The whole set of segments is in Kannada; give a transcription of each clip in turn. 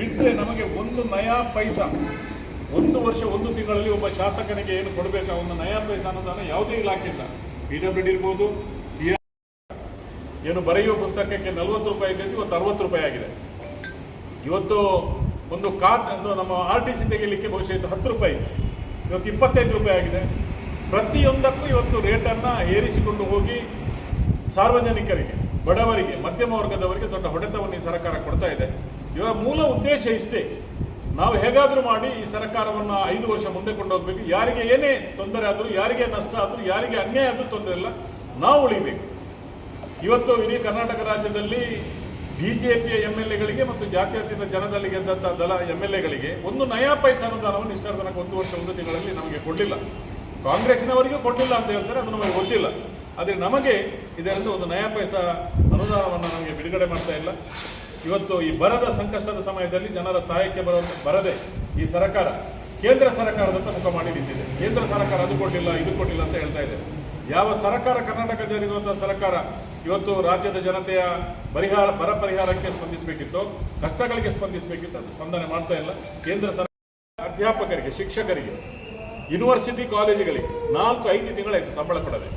ಬಿಟ್ಟರೆ ನಮಗೆ ಒಂದು ನಯಾ ಪೈಸ. ಒಂದು ವರ್ಷ, ಒಂದು ತಿಂಗಳಲ್ಲಿ ಒಬ್ಬ ಶಾಸಕನಿಗೆ ಏನು ಕೊಡಬೇಕಾ? ಒಂದು ನಯಾ ಪೈಸ ಅನ್ನೋದನ್ನು ಯಾವುದೇ ಇಲಾಖೆಯಿಂದ. ಪಿ ಡಬ್ಲ್ಯೂ ಡಿ ಇರ್ಬೋದು ಸಿ ಏನು ಬರೆಯುವ ಪುಸ್ತಕಕ್ಕೆ ನಲವತ್ತು ರೂಪಾಯಿ ಇದ್ದಿದ್ದು ಇವತ್ತು ಅರವತ್ತು ರೂಪಾಯಿ ಆಗಿದೆ. ಇವತ್ತು ಒಂದು ಕಾತ್ ನಮ್ಮ ಆರ್ ಟಿ ಸಿ ತೆಗಿಲಿಕ್ಕೆ ಬಹುಶಃ ಇದು ಹತ್ತು ರೂಪಾಯಿ. ಇವತ್ತು ಇಪ್ಪತ್ತೈದು ರೂಪಾಯಿ ಆಗಿದೆ. ಪ್ರತಿಯೊಂದಕ್ಕೂ ಇವತ್ತು ರೇಟನ್ನು ಏರಿಸಿಕೊಂಡು ಹೋಗಿ ಸಾರ್ವಜನಿಕರಿಗೆ, ಬಡವರಿಗೆ, ಮಧ್ಯಮ ವರ್ಗದವರಿಗೆ ದೊಡ್ಡ ಹೊಡೆತವನ್ನು ಈ ಸರ್ಕಾರ ಕೊಡ್ತಾ ಇದೆ. ಇವರ ಮೂಲ ಉದ್ದೇಶ ಇಷ್ಟೇ. ನಾವು ಹೇಗಾದರೂ ಮಾಡಿ ಈ ಸರ್ಕಾರವನ್ನು ಐದು ವರ್ಷ ಮುಂದೆ ಕೊಂಡೋಗ್ಬೇಕು. ಯಾರಿಗೆ ಏನೇ ತೊಂದರೆ ಆದರೂ, ಯಾರಿಗೆ ನಷ್ಟ ಆದರೂ, ಯಾರಿಗೆ ಅನ್ಯಾಯ ಆದರೂ ತೊಂದರೆ ಇಲ್ಲ, ನಾವು ಉಳಿಬೇಕು. ಇವತ್ತು ಇಡೀ ಕರ್ನಾಟಕ ರಾಜ್ಯದಲ್ಲಿ ಬಿ ಜೆ ಪಿಯ ಎಂ ಎಲ್ ಎಗಳಿಗೆ ಮತ್ತು ಜಾತ್ಯತೀತ ಜನದಲ್ಲಿ ಗೆದ್ದಂಥ ದಳ ಎಂ ಎಲ್ ಎಗಳಿಗೆ ಒಂದು ನಯಾ ಪೈಸ ಅನುದಾನವನ್ನು ಇಷ್ಟರ ತನಕ ಒಂದು ವರ್ಷ ಒಂದು ತಿಂಗಳಲ್ಲಿ ನಮಗೆ ಕೊಡಲಿಲ್ಲ. ಕಾಂಗ್ರೆಸ್ನವರಿಗೂ ಕೊಡಲಿಲ್ಲ ಅಂತ ಹೇಳ್ತಾರೆ, ಅದು ನಮಗೆ ಗೊತ್ತಿಲ್ಲ. ಆದರೆ ನಮಗೆ ಇದರಿಂದ ಒಂದು ನಯಾ ಪೈಸ ಅನುದಾನವನ್ನು ನಮಗೆ ಬಿಡುಗಡೆ ಮಾಡ್ತಾ ಇಲ್ಲ. ಇವತ್ತು ಈ ಬರದ ಸಂಕಷ್ಟದ ಸಮಯದಲ್ಲಿ ಜನರ ಸಹಾಯಕ್ಕೆ ಬರೋ ಬರದೆ ಈ ಸರ್ಕಾರ, ಕೇಂದ್ರ ಸರ್ಕಾರದತ್ತ ಮುಖ ಮಾಡಿ ನಿಂತಿದೆ. ಕೇಂದ್ರ ಸರ್ಕಾರ ಅದು ಕೊಟ್ಟಿಲ್ಲ, ಇದು ಕೊಟ್ಟಿಲ್ಲ ಅಂತ ಹೇಳ್ತಾ ಇದೆ. ಯಾವ ಸರ್ಕಾರ ಕರ್ನಾಟಕದಲ್ಲಿರುವಂಥ ಸರ್ಕಾರ ಇವತ್ತು ರಾಜ್ಯದ ಜನತೆಯ ಪರಿಹಾರ, ಬರ ಪರಿಹಾರಕ್ಕೆ ಸ್ಪಂದಿಸಬೇಕಿತ್ತು, ಕಷ್ಟಗಳಿಗೆ ಸ್ಪಂದಿಸಬೇಕಿತ್ತು, ಅದು ಸ್ಪಂದನೆ ಮಾಡ್ತಾ ಇಲ್ಲ. ಕೇಂದ್ರ ಸರ್ಕಾರ ಅಧ್ಯಾಪಕರಿಗೆ, ಶಿಕ್ಷಕರಿಗೆ ಯೂನಿವರ್ಸಿಟಿ ಕಾಲೇಜುಗಳಿಗೆ ನಾಲ್ಕು, ಐದು ತಿಂಗಳಾಯಿತು ಸಂಬಳ ಕೊಡದೆ.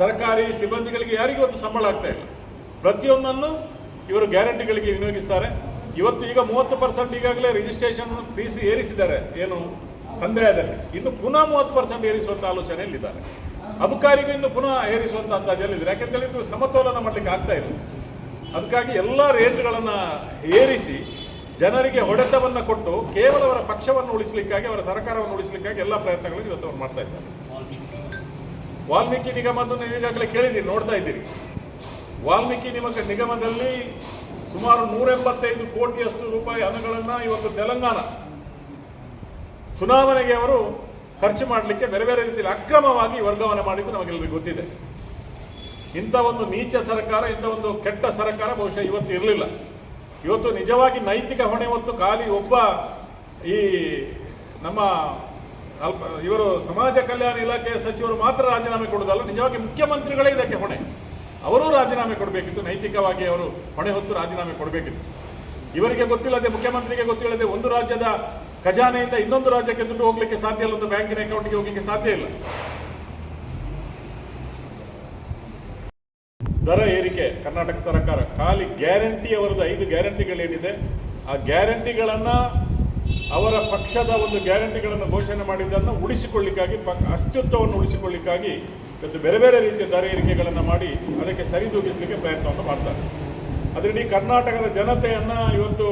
ಸರ್ಕಾರಿ ಸಿಬ್ಬಂದಿಗಳಿಗೆ ಯಾರಿಗೂ ಒಂದು ಸಂಬಳ ಆಗ್ತಾ ಇಲ್ಲ. ಪ್ರತಿಯೊಂದನ್ನು ಇವರು ಗ್ಯಾರಂಟಿಗಳಿಗೆ ವಿನಿಯೋಗಿಸ್ತಾರೆ. ಇವತ್ತು ಈಗ ಮೂವತ್ತು ಪರ್ಸೆಂಟ್ ಈಗಾಗಲೇ ರಿಜಿಸ್ಟ್ರೇಷನ್ ಫೀಸ್ ಏರಿಸಿದ್ದಾರೆ. ಏನು? ಕಂದಾಯದಲ್ಲಿ ಇನ್ನು ಪುನಃ ಮೂವತ್ತು ಪರ್ಸೆಂಟ್ ಏರಿಸುವಂತ ಆಲೋಚನೆಯಲ್ಲಿದ್ದಾರೆ ಅಬಕಾರಿಗೂ ಇನ್ನು ಪುನಃ ಏರಿಸುವಂತ ಅಂದಾಜಲ್ಲಿದ್ದಾರೆ ಯಾಕೆಂದ್ರೆ ಇದು ಸಮತೋಲನ ಮಾಡಲಿಕ್ಕೆ ಆಗ್ತಾ ಇಲ್ಲ. ಅದಕ್ಕಾಗಿ ಎಲ್ಲ ರೇಟ್ಗಳನ್ನು ಏರಿಸಿ ಜನರಿಗೆ ಹೊಡೆತವನ್ನು ಕೊಟ್ಟು ಕೇವಲ ಅವರ ಪಕ್ಷವನ್ನು ಉಳಿಸಲಿಕ್ಕಾಗಿ, ಅವರ ಸರ್ಕಾರವನ್ನು ಉಳಿಸಲಿಕ್ಕಾಗಿ ಎಲ್ಲ ಪ್ರಯತ್ನಗಳನ್ನು ಇವತ್ತು ಅವ್ರು ಮಾಡ್ತಾ ಇದ್ದಾರೆ. ವಾಲ್ಮೀಕಿ ನಿಗಮ ಅದನ್ನು ಈಗಾಗಲೇ ಕೇಳಿದ್ದೀರಿ ನೋಡ್ತಾ ಇದ್ದೀರಿ. ವಾಲ್ಮೀಕಿ ನಿಮಗ ನಿಗಮದಲ್ಲಿ ಸುಮಾರು ನೂರ ಎಂಬತ್ತೈದು ಕೋಟಿಯಷ್ಟು ರೂಪಾಯಿ ಹಣಗಳನ್ನು ಇವತ್ತು ತೆಲಂಗಾಣ ಚುನಾವಣೆಗೆ ಅವರು ಖರ್ಚು ಮಾಡಲಿಕ್ಕೆ ಬೇರೆ ಬೇರೆ ರೀತಿಯಲ್ಲಿ ಅಕ್ರಮವಾಗಿ ವರ್ಗಾವಣೆ ಮಾಡಿದ್ದು ನಮಗೆಲ್ಲರಿಗೂ ಗೊತ್ತಿದೆ. ಇಂಥ ಒಂದು ನೀಚ ಸರ್ಕಾರ, ಇಂಥ ಒಂದು ಕೆಟ್ಟ ಸರ್ಕಾರ ಬಹುಶಃ ಇವತ್ತು ಇರಲಿಲ್ಲ. ಇವತ್ತು ನಿಜವಾಗಿ ನೈತಿಕ ಹೊಣೆ ಹೊತ್ತು ಖಾಲಿ ಒಬ್ಬ ಈ ನಮ್ಮ ಇವರು ಸಮಾಜ ಕಲ್ಯಾಣ ಇಲಾಖೆಯ ಸಚಿವರು ಮಾತ್ರ ರಾಜೀನಾಮೆ ಕೊಡುವುದಲ್ಲ, ನಿಜವಾಗಿ ಮುಖ್ಯಮಂತ್ರಿಗಳೇ ಇದಕ್ಕೆ ಹೊಣೆ. ಅವರೂ ರಾಜೀನಾಮೆ ಕೊಡಬೇಕಿತ್ತು. ನೈತಿಕವಾಗಿ ಅವರು ಹೊಣೆ ಹೊತ್ತು ರಾಜೀನಾಮೆ ಕೊಡಬೇಕಿತ್ತು. ಇವರಿಗೆ ಗೊತ್ತಿಲ್ಲದೆ, ಮುಖ್ಯಮಂತ್ರಿಗೆ ಗೊತ್ತಿಲ್ಲದೆ ಒಂದು ರಾಜ್ಯದ ಖಜಾನೆಯಿಂದ ಇನ್ನೊಂದು ರಾಜ್ಯಕ್ಕೆ ದುಡ್ಡು ಹೋಗ್ಲಿಕ್ಕೆ ಸಾಧ್ಯ ಇಲ್ಲ, ಒಂದು ಬ್ಯಾಂಕಿನ ಅಕೌಂಟ್ಗೆ ಹೋಗ್ಲಿಕ್ಕೆ ಸಾಧ್ಯ ಇಲ್ಲ. ದರ ಏರಿಕೆ, ಕರ್ನಾಟಕ ಸರ್ಕಾರ ಖಾಲಿ ಗ್ಯಾರಂಟಿ ಅವರದ್ದು ಐದು ಗ್ಯಾರಂಟಿಗಳೇನಿದೆ, ಆ ಗ್ಯಾರಂಟಿಗಳನ್ನ ಅವರ ಪಕ್ಷದ ಒಂದು ಗ್ಯಾರಂಟಿಗಳನ್ನು ಘೋಷಣೆ ಮಾಡಿದ್ದನ್ನು ಉಳಿಸಿಕೊಳ್ಳಿಕ್ಕಾಗಿ ಪಕ್ ಅಸ್ತಿತ್ವವನ್ನು ಉಳಿಸಿಕೊಳ್ಳಿಕ್ಕಾಗಿ ಇವತ್ತು ಬೇರೆ ಬೇರೆ ರೀತಿಯ ದರ ಏರಿಕೆಗಳನ್ನು ಮಾಡಿ ಅದಕ್ಕೆ ಸರಿದೂಗಿಸಲಿಕ್ಕೆ ಪ್ರಯತ್ನವನ್ನು ಮಾಡ್ತಾರೆ. ಅದರಲ್ಲಿ ಕರ್ನಾಟಕದ ಜನತೆಯನ್ನು ಇವತ್ತು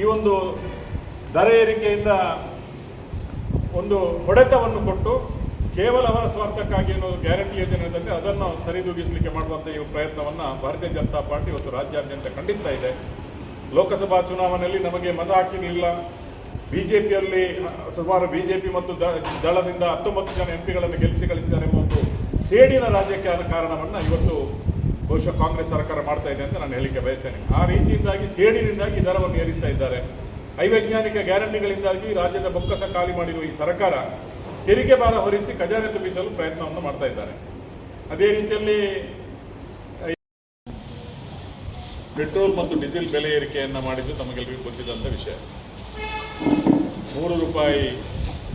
ಈ ಒಂದು ದರ ಏರಿಕೆಯಿಂದ ಒಂದು ಹೊಡೆತವನ್ನು ಕೊಟ್ಟು ಕೇವಲ ಅವರ ಸ್ವಾರ್ಥಕ್ಕಾಗಿ ಏನು ಗ್ಯಾರಂಟಿ ಯೋಜನೆ ಇದ್ದಂತೆ ಅದನ್ನು ಸರಿದೂಗಿಸಲಿಕ್ಕೆ ಮಾಡುವಂಥ ಈ ಪ್ರಯತ್ನವನ್ನು ಭಾರತೀಯ ಜನತಾ ಪಾರ್ಟಿ ಇವತ್ತು ರಾಜ್ಯಾದ್ಯಂತ ಖಂಡಿಸ್ತಾ ಇದೆ. ಲೋಕಸಭಾ ಚುನಾವಣೆಯಲ್ಲಿ ನಮಗೆ ಮತ ಹಾಕಿರಲಿಲ್ಲ. ಬಿಜೆಪಿಯಲ್ಲಿ, ಸುಮಾರು ಬಿಜೆಪಿ ಮತ್ತು ದ- ದಳದಿಂದ ಹತ್ತೊಂಬತ್ತು ಜನ ಎಂ ಪಿಗಳನ್ನು ಗೆಲ್ಲಿಸಿ ಕಳಿಸಿದ್ದಾರೆ ಎಂಬ ಒಂದು ಸೇಡಿನ ರಾಜಕೀಯ ಕಾರಣವನ್ನು ಇವತ್ತು ಬಹುಶಃ ಕಾಂಗ್ರೆಸ್ ಸರ್ಕಾರ ಮಾಡ್ತಾ ಇದೆ ಅಂತ ನಾನು ಹೇಳಿಕೆ ಬಯಸ್ತೇನೆ. ಆ ರೀತಿಯಿಂದಾಗಿ, ಸೇಡಿನಿಂದಾಗಿ ದರವನ್ನು ಏರಿಸ್ತಾ ಇದ್ದಾರೆ. ಅವೈಜ್ಞಾನಿಕ ಗ್ಯಾರಂಟಿಗಳಿಂದಾಗಿ ರಾಜ್ಯದ ಬೊಕ್ಕಸ ಖಾಲಿ ಮಾಡಿರುವ ಈ ಸರ್ಕಾರ ತೆರಿಗೆ ಭಾರ ಹೊರಿಸಿ ಖಜಾನೆ ತುಂಬಿಸಲು ಪ್ರಯತ್ನವನ್ನು ಮಾಡ್ತಾ ಇದ್ದಾರೆ. ಅದೇ ರೀತಿಯಲ್ಲಿ ಪೆಟ್ರೋಲ್ ಮತ್ತು ಡೀಸೆಲ್ ಬೆಲೆ ಏರಿಕೆಯನ್ನು ಮಾಡಿದ್ದು ತಮಗೆಲ್ಲರಿಗೂ ಗೊತ್ತಿದ್ದಂಥ ವಿಷಯ. ಮೂರು ರೂಪಾಯಿ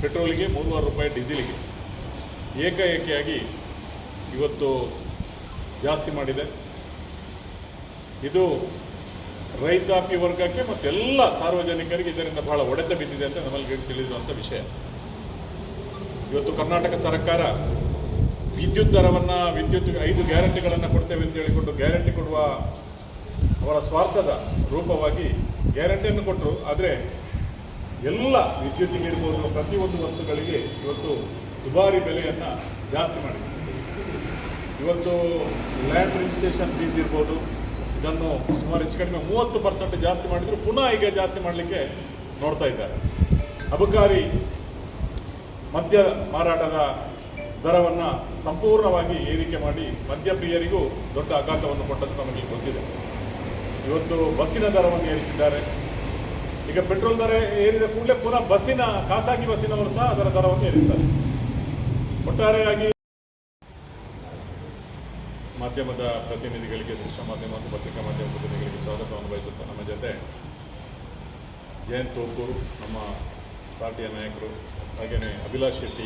ಪೆಟ್ರೋಲಿಗೆ, ಮೂರುವರೆ ರೂಪಾಯಿ ಡೀಸೆಲಿಗೆ. ಏಕಾಏಕಿಯಾಗಿ ಇವತ್ತು ಜಾಸ್ತಿ ಮಾಡಿದೆ. ಇದು ರೈತಾಪಿ ವರ್ಗಕ್ಕೆ ಮತ್ತೆಲ್ಲ ಸಾರ್ವಜನಿಕರಿಗೆ ಇದರಿಂದ ಬಹಳ ಹೊಡೆತ ಬಿದ್ದಿದೆ ಅಂತ ನಮ್ಮಲ್ಲಿ ತಿಳಿದಿರುವಂಥ ವಿಷಯ. ಇವತ್ತು ಕರ್ನಾಟಕ ಸರ್ಕಾರ ವಿದ್ಯುತ್ ದರವನ್ನು, ವಿದ್ಯುತ್ ಐದು ಗ್ಯಾರಂಟಿಗಳನ್ನು ಕೊಡ್ತೇವೆ ಅಂತ ಹೇಳಿಕೊಂಡು ಗ್ಯಾರಂಟಿ ಕೊಡುವ ಅವರ ಸ್ವಾರ್ಥದ ರೂಪವಾಗಿ ಗ್ಯಾರಂಟಿಯನ್ನು ಕೊಟ್ಟರು. ಆದರೆ ಎಲ್ಲ ವಿದ್ಯುತ್ತಿಗೆ ಇರ್ಬೋದು ಪ್ರತಿಯೊಂದು ವಸ್ತುಗಳಿಗೆ ಇವತ್ತು ದುಬಾರಿ ಬೆಲೆಯನ್ನು ಜಾಸ್ತಿ ಮಾಡಿದೆ. ಇವತ್ತು ಲ್ಯಾಂಡ್ ರಿಜಿಸ್ಟ್ರೇಷನ್ ಫೀಸ್ ಇರ್ಬೋದು, ಇದನ್ನು ಸುಮಾರು ಹೆಚ್ಚು ಕಡಿಮೆ ಮೂವತ್ತು ಪರ್ಸೆಂಟ್ ಜಾಸ್ತಿ ಮಾಡಿದ್ರು ಪುನಃ ಈಗ ಜಾಸ್ತಿ ಮಾಡಲಿಕ್ಕೆ ನೋಡ್ತಾ ಇದ್ದಾರೆ. ಅಬಕಾರಿ ಮದ್ಯ ಮಾರಾಟದ ದರವನ್ನು ಸಂಪೂರ್ಣವಾಗಿ ಏರಿಕೆ ಮಾಡಿ ಮದ್ಯಪ್ರಿಯರಿಗೂ ದೊಡ್ಡ ಆಘಾತವನ್ನು ಕೊಟ್ಟದ್ದು ನಮಗೆ ಗೊತ್ತಿದೆ. ಇವತ್ತು ಬಸ್ಸಿನ ದರವನ್ನು ಏರಿಸಿದ್ದಾರೆ. ಈಗ ಪೆಟ್ರೋಲ್ ದರ ಏರಿದ ಕೂಡಲೇ ಪುನಃ ಬಸ್ಸಿನ, ಖಾಸಗಿ ಬಸ್ಸಿನವರು ಸಹ ಅದರ ದರವನ್ನು ಏರಿಸ್ತಾರೆ. ಒಟ್ಟಾರೆಯಾಗಿ ಮಾಧ್ಯಮದ ಪ್ರತಿನಿಧಿಗಳಿಗೆ, ದೃಶ್ಯ ಮಾಧ್ಯಮ ಮತ್ತು ಪತ್ರಿಕಾ ಮಾಧ್ಯಮ ಪ್ರತಿನಿಧಿಗಳಿಗೆ ಸ್ವಾಗತವನ್ನು ಬಯಸುತ್ತಾ ನಮ್ಮ ಜೊತೆ ಜಯಂತ್ ತೋಪೂರು, ನಮ್ಮ ಪಾರ್ಟಿಯ ನಾಯಕರು ಹಾಗೆಯೇ ಅಭಿಲಾಷ್ ಶೆಟ್ಟಿ.